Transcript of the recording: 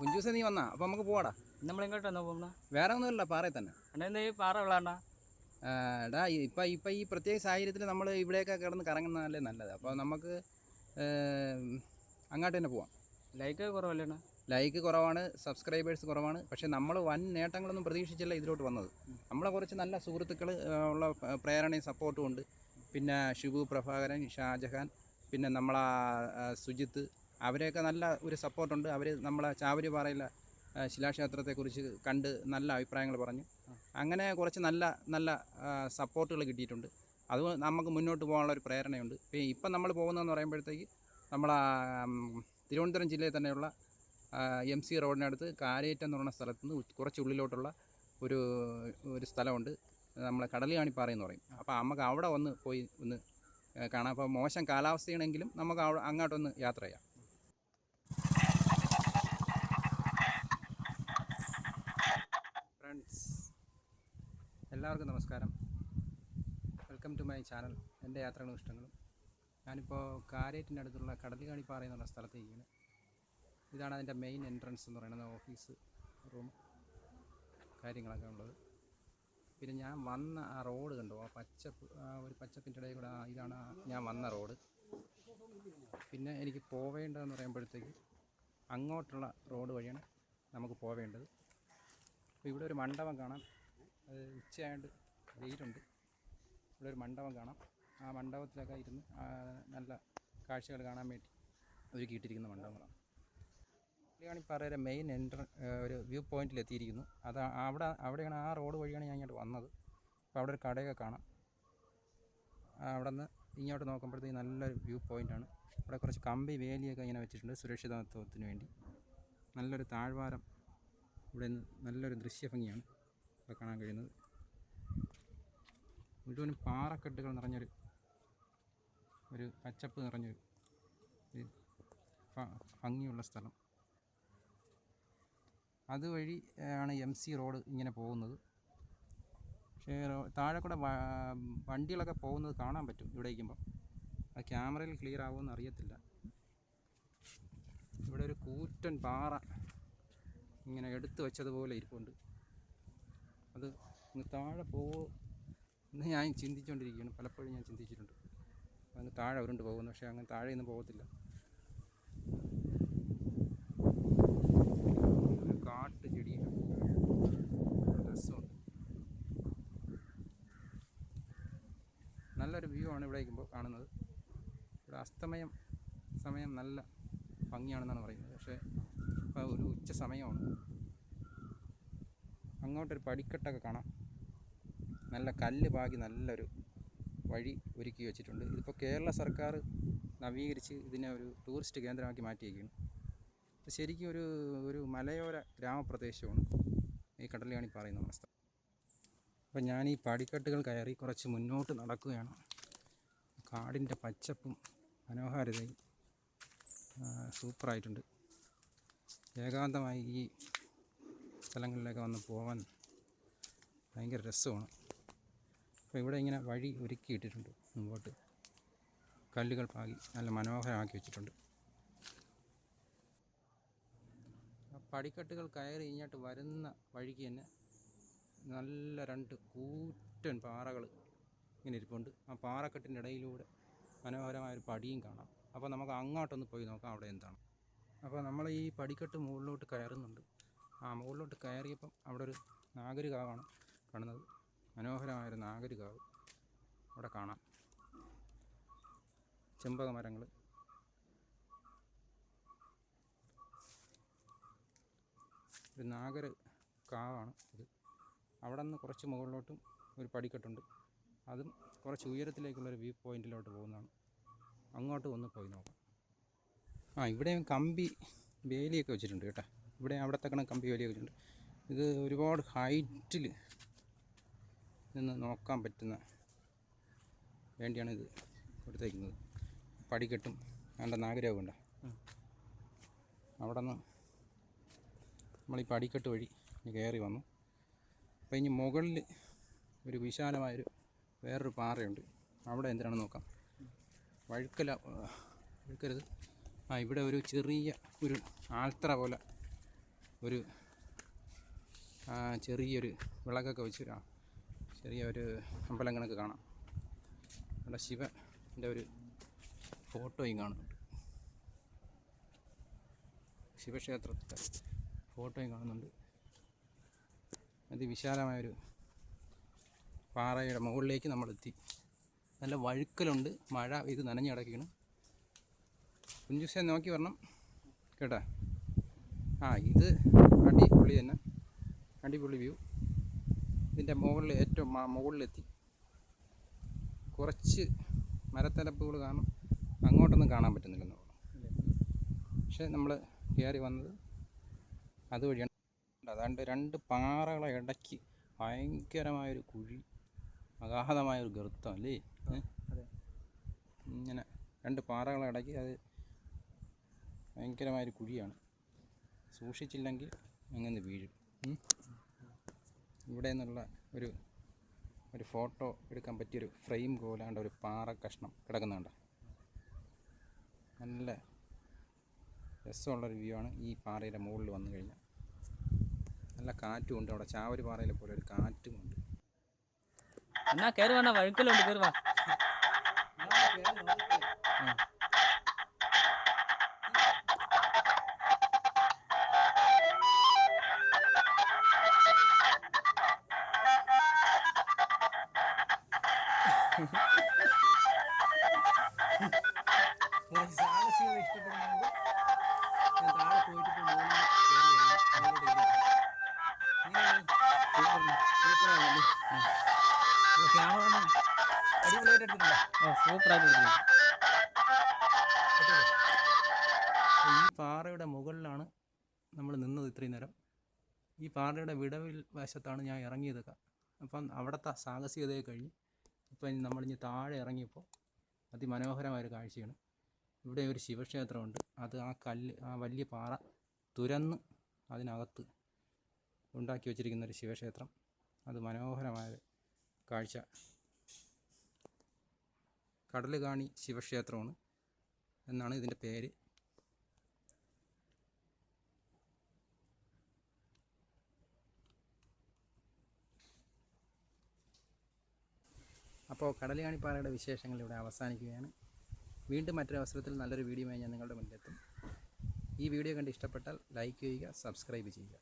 കുഞ്ചൂസ നീ വന്നാ അപ്പോൾ നമുക്ക് പോവാടാ. നമ്മൾ നമ്മളെങ്ങോട്ടാണ് പോകുന്ന? വേറെ ഒന്നുമില്ല പാറയിൽ തന്നെ. അണ്ണാ ഈ പാറ വിളാണ്ട എടാ ഇപ്പം ഇപ്പം ഈ പ്രത്യേക സാഹചര്യത്തിൽ നമ്മൾ ഇവിടെയൊക്കെ കിടന്ന് കറങ്ങുന്നതല്ലേ നല്ലത്. അപ്പോൾ നമുക്ക് അങ്ങോട്ട് തന്നെ പോവാം. ലൈക്ക് കുറവല്ലേ ലൈക്ക് കുറവാണ് സബ്സ്ക്രൈബേഴ്സ് കുറവാണ്. പക്ഷേ നമ്മൾ വൻ നേട്ടങ്ങളൊന്നും പ്രതീക്ഷിച്ചല്ല ഇതിലോട്ട് വന്നത്. നമ്മളെ കുറച്ച് നല്ല സുഹൃത്തുക്കൾ ഉള്ള പ്രേരണയും സപ്പോർട്ടും ഉണ്ട്. പിന്നെ ഷിബു പ്രഭാകരൻ ഷാജഹാൻ പിന്നെ നമ്മളാ സുജിത്ത് അവരെയൊക്കെ നല്ല ഒരു സപ്പോർട്ടുണ്ട്. അവർ നമ്മളെ ചാവരിപാറയിലെ ശിലാക്ഷേത്രത്തെക്കുറിച്ച് കണ്ട് നല്ല അഭിപ്രായങ്ങൾ പറഞ്ഞു. അങ്ങനെ കുറച്ച് നല്ല നല്ല സപ്പോർട്ടുകൾ കിട്ടിയിട്ടുണ്ട്. അത് നമുക്ക് മുന്നോട്ട് പോകാനുള്ള ഒരു പ്രേരണയുണ്ട്. ഇപ്പം നമ്മൾ പോകുന്നതെന്ന് പറയുമ്പോഴത്തേക്ക് നമ്മളെ തിരുവനന്തപുരം ജില്ലയിൽ തന്നെയുള്ള എം സി റോഡിനടുത്ത് കാരേറ്റം എന്ന് പറയുന്ന സ്ഥലത്ത് നിന്ന് കുറച്ച് ഉള്ളിലോട്ടുള്ള ഒരു ഒരു സ്ഥലമുണ്ട്. നമ്മളെ കടലുകാണിപ്പാറ എന്ന് പറയും. അപ്പോൾ നമുക്ക് അവിടെ വന്ന് പോയി ഒന്ന് കാണാം. അപ്പോൾ മോശം കാലാവസ്ഥയാണെങ്കിലും നമുക്ക് അങ്ങോട്ടൊന്ന് യാത്ര ചെയ്യാം. ഫ്രണ്ട്സ് എല്ലാവർക്കും നമസ്കാരം. വെൽക്കം ടു മൈ ചാനൽ എന്റെ യാത്രകളും ഇഷ്ടങ്ങളും. ഞാനിപ്പോൾ കാരേറ്റിന്റെ അടുത്തുള്ള കടലുകാണിപ്പാറ എന്നുള്ള സ്ഥലത്തേക്കാണ് ഇതാണ് അതിന്റെ മെയിൻ എൻട്രൻസ് എന്ന് പറയുന്നത് ഓഫീസ് റൂം കാര്യങ്ങളൊക്കെ ഉള്ളത്. പിന്നെ ഞാൻ വന്ന ആ റോഡ് കണ്ടു? ആ പച്ചപ്പ് ഒരു പച്ചപ്പിന്റെ ഇടയിൽ കൂടെ ഇതാണ് ഞാൻ വന്ന റോഡ് പിന്നെ എനിക്ക് പോവേണ്ടതെന്ന് പറയുമ്പോഴത്തേക്ക് അങ്ങോട്ടുള്ള റോഡ് വഴിയാണ് നമുക്ക് പോവേണ്ടത്. അപ്പോൾ ഇവിടെ ഒരു മണ്ഡപം കാണാം. അത് ഉച്ചയായിട്ട് വെയിലുണ്ട്. ഇവിടെ ഒരു മണ്ഡപം കാണാം. ആ മണ്ഡപത്തിലൊക്കെ ഇരുന്ന് നല്ല കാഴ്ചകൾ കാണാൻ വേണ്ടി ഒരുക്കിയിട്ടിരിക്കുന്ന മണ്ഡപങ്ങളാണ്. കല്യാണിപ്പാറയുടെ മെയിൻ എൻട്ര ഒരു വ്യൂ പോയിന്റിൽ എത്തിയിരിക്കുന്നു. അത് അവിടെ അവിടെയാണ് ആ റോഡ് വഴിയാണ് ഞാൻ ഇങ്ങോട്ട് വന്നത്. അപ്പോൾ അവിടെ ഒരു കടയൊക്കെ കാണാം. അവിടെ നിന്ന് ഇങ്ങോട്ട് നോക്കുമ്പോഴത്തേക്ക് നല്ലൊരു വ്യൂ പോയിന്റാണ് ഇവിടെ കുറച്ച് കമ്പി വേലിയൊക്കെ ഇങ്ങനെ വെച്ചിട്ടുണ്ട് സുരക്ഷിതത്വത്തിന് വേണ്ടി. നല്ലൊരു താഴ്വാരം ഇവിടെ നിന്ന് നല്ലൊരു ദൃശ്യഭംഗിയാണ് ഇവിടെ കാണാൻ കഴിയുന്നത്. മുഴുവനും പാറക്കെട്ടുകൾ നിറഞ്ഞൊരു ഒരു പച്ചപ്പ് നിറഞ്ഞൊരു ഭംഗിയുള്ള സ്ഥലം. അതുവഴി ആണ് എം സി റോഡ് ഇങ്ങനെ പോകുന്നത്. പക്ഷേ താഴെ കൂടെ വണ്ടികളൊക്കെ പോകുന്നത് കാണാൻ പറ്റും ഇവിടെ ഇരിക്കുമ്പോൾ ആ ക്യാമറയിൽ ക്ലിയർ ആവുമെന്ന് അറിയത്തില്ല. ഇവിടെ ഒരു കൂറ്റൻ പാറ ഇങ്ങനെ എടുത്തു വെച്ചതുപോലെ ഇരിപ്പുണ്ട്. അത് ഇങ്ങ് താഴെ പോവോ എന്ന് ഞാൻ ചിന്തിച്ചുകൊണ്ടിരിക്കുകയാണ് പലപ്പോഴും ഞാൻ ചിന്തിച്ചിട്ടുണ്ട്. അങ്ങ് താഴെ ഉരുണ്ട് പോകുന്നു. പക്ഷേ അങ്ങനെ താഴെയൊന്നും പോകത്തില്ല ഒരു കാട്ട് ചെടി രസമുണ്ട് നല്ലൊരു വ്യൂ ആണ് ഇവിടെ ഇരിക്കുമ്പോൾ കാണുന്നത്. ഇവിടെ അസ്തമയം സമയം നല്ല ഭംഗിയാണെന്നാണ് പറയുന്നത്. പക്ഷേ ഇപ്പോൾ ഒരു ഉച്ച സമയമാണ്. അങ്ങോട്ടൊരു പടിക്കെട്ടൊക്കെ കാണാം. നല്ല കല്ല് പാകി നല്ലൊരു വഴി ഒരുക്കി വെച്ചിട്ടുണ്ട്. ഇതിപ്പോൾ കേരള സർക്കാർ നവീകരിച്ച് ഇതിനെ ഒരു ടൂറിസ്റ്റ് കേന്ദ്രമാക്കി മാറ്റിയിരിക്കുകയാണ് ഇത് ശരിക്കും ഒരു ഒരു മലയോര ഗ്രാമപ്രദേശമാണ് ഈ കടലുകാണി പറയുന്ന നമ്മുടെ അപ്പോൾ ഞാൻ ഈ പടിക്കെട്ടുകൾ കയറി കുറച്ച് മുന്നോട്ട് നടക്കുകയാണ്. കാടിന്റെ പച്ചപ്പും മനോഹാരിതയും സൂപ്പറായിട്ടുണ്ട്. ഏകാന്തമായി ഈ സ്ഥലങ്ങളിലൊക്കെ വന്ന് പോകാൻ ഭയങ്കര രസമാണ്. അപ്പോൾ ഇവിടെ ഇങ്ങനെ വഴി ഒരുക്കിയിട്ടിട്ടുണ്ട് മുമ്പോട്ട്. കല്ലുകൾ പാകി നല്ല മനോഹരമാക്കി വെച്ചിട്ടുണ്ട്. പടിക്കെട്ടുകൾ കയറി ഇങ്ങോട്ട് വരുന്ന വഴിക്ക് തന്നെ നല്ല രണ്ട് കൂറ്റൻ പാറകൾ ഇങ്ങനെ ഇരിപ്പുണ്ട്. ആ പാറക്കെട്ടിന്റെ ഇടയിലൂടെ മനോഹരമായൊരു പടിയും കാണാം. അപ്പോൾ നമുക്ക് അങ്ങോട്ടൊന്ന് പോയി നോക്കാം അവിടെ എന്താണ്. അപ്പോൾ നമ്മൾ ഈ പടിക്കെട്ട് മുകളിലോട്ട് കയറുന്നുണ്ട്. ആ മുകളിലോട്ട് കയറിയപ്പം അവിടെ ഒരു നാഗരികാവാണ് കാണുന്നത്. മനോഹരമായൊരു നാഗരികാവ് അവിടെ കാണാം. ചെമ്പക മരങ്ങൾ ഒരു നാഗര കാവാണ് ഇത്. അവിടെ നിന്ന് കുറച്ച് മുകളിലോട്ടും ഒരു പടിക്കെട്ടുണ്ട്. അതും കുറച്ച് ഉയരത്തിലേക്കുള്ളൊരു വ്യൂ പോയിന്റിലോട്ട് പോകുന്നതാണ്. അങ്ങോട്ട് ഒന്ന് പോയി നോക്കാം. ആ ഇവിടെയും കമ്പി വേലിയൊക്കെ വെച്ചിട്ടുണ്ട് കേട്ടോ. ഇവിടെ അവിടത്തെ കണക്ക് കമ്പി വേലിയൊക്കെ വെച്ചിട്ടുണ്ട്. ഇത് ഒരുപാട് ഹൈറ്റിൽ നിന്ന് നോക്കാൻ പറ്റുന്ന വേണ്ടിയാണ് ഇത് കൊടുത്തേക്കുന്നത്. പടിക്കെട്ടും അതിന്റെ നാഗരവുമുണ്ട് അവിടെ നിന്ന് നമ്മൾ ഈ പടിക്കെട്ട് വഴി കയറി വന്നു. അപ്പോൾ ഇനി മുകളിൽ ഒരു വിശാലമായൊരു വേറൊരു പാറയുണ്ട്. അവിടെ എന്തിനാണെന്ന് നോക്കാം. വഴുക്കല വഴുക്കരുത്. ആ ഇവിടെ ഒരു ചെറിയ ഒരു ആൽത്തറ പോലെ ഒരു ചെറിയൊരു വിളക്കൊക്കെ വെച്ച് ആ, ചെറിയ ഒരു അമ്പലം കണക്ക് കാണാം. അവിടെ ശിവന്റെ ഒരു ഫോട്ടോയും കാണുന്നുണ്ട്. ശിവക്ഷേത്രത്തെ ഫോട്ടോയും കാണുന്നുണ്ട്. അതിവിശാലമായൊരു പാറയുടെ മുകളിലേക്ക് നമ്മളെത്തി. നല്ല വഴുക്കലുണ്ട്. മഴ ഇത് നനഞ്ഞു കിടക്കുകയാണ്. കുഞ്ചുസെ നോക്കി വരണം. കേട്ടാ? ആ ഇത് അടിപൊളി തന്നെ. അടിപൊളി വ്യൂ. ഇതിന്റെ മുകളിൽ ഏറ്റവും മുകളിലെത്തി. കുറച്ച് മരത്തലപ്പുകൾ കാണും. അങ്ങോട്ടൊന്നും കാണാൻ പറ്റുന്നില്ലെന്നുള്ളൂ പക്ഷേ നമ്മൾ കയറി വന്നത് അതുവഴിയാണ്. അതാണ്ട് രണ്ട് പാറകളെ ഇടയ്ക്ക് ഭയങ്കരമായൊരു കുഴി അഗാധമായൊരു ഗർത്തം അല്ലേ? അതെ. ഇങ്ങനെ രണ്ട് പാറകളെ ഇടയ്ക്ക് അത് ഭയങ്കരമായൊരു കുഴിയാണ്. സൂക്ഷിച്ചില്ലെങ്കിൽ അങ്ങനെ വീഴും. ഇവിടെ നിന്നുള്ള ഒരു ഒരു ഫോട്ടോ എടുക്കാൻ പറ്റിയൊരു ഫ്രെയിം പോലാണ്ട് ഒരു പാറ കഷ്ണം കിടക്കുന്നുണ്ട്. നല്ല രസമുള്ളൊരു വ്യൂ ആണ് ഈ പാറയുടെ മുകളിൽ വന്നു കഴിഞ്ഞാൽ. നല്ല കാറ്റും ഉണ്ട് അവിടെ. ചാവരി പാറയിലെ പോലെ ഒരു കാറ്റും ഉണ്ട്. എന്നാ കയറി വേണ്ട വഴുക്കലുണ്ട് കയറി വാ. കുറച്ച് സൂപ്പറായിട്ട്. ഈ പാറയുടെ മുകളിലാണ് നമ്മൾ നിന്നത് ഇത്രയും നേരം. ഈ പാറയുടെ വിടവിൽ വശത്താണ് ഞാൻ ഇറങ്ങിയത്. അപ്പം അവിടുത്തെ സാഹസികതയെ കഴിഞ്ഞ് ഇപ്പം ഇനി താഴെ ഇറങ്ങിയപ്പോൾ അതിമനോഹരമായൊരു കാഴ്ചയാണ്. ഇവിടെ ഒരു ശിവക്ഷേത്രമുണ്ട്. അത് ആ കല്ല് ആ വലിയ പാറ തുരന്ന് അതിനകത്ത് ഉണ്ടാക്കി വച്ചിരിക്കുന്ന ഒരു ശിവക്ഷേത്രം. അത് മനോഹരമായ കാഴ്ച. കടലുകാണി ശിവക്ഷേത്രമാണ് എന്നാണ് ഇതിന്റെ പേര്. അപ്പോൾ കടലുകാണിപ്പാറയുടെ വിശേഷങ്ങൾ ഇവിടെ അവസാനിക്കുകയാണ്. വീണ്ടും മറ്റൊരു അവസരത്തിൽ നല്ലൊരു വീഡിയോയുമായി ഞാൻ നിങ്ങളുടെ മുന്നിലെത്തും. ഈ വീഡിയോ കണ്ട് ഇഷ്ടപ്പെട്ടാൽ ലൈക്ക് ചെയ്യുക സബ്സ്ക്രൈബ് ചെയ്യുക.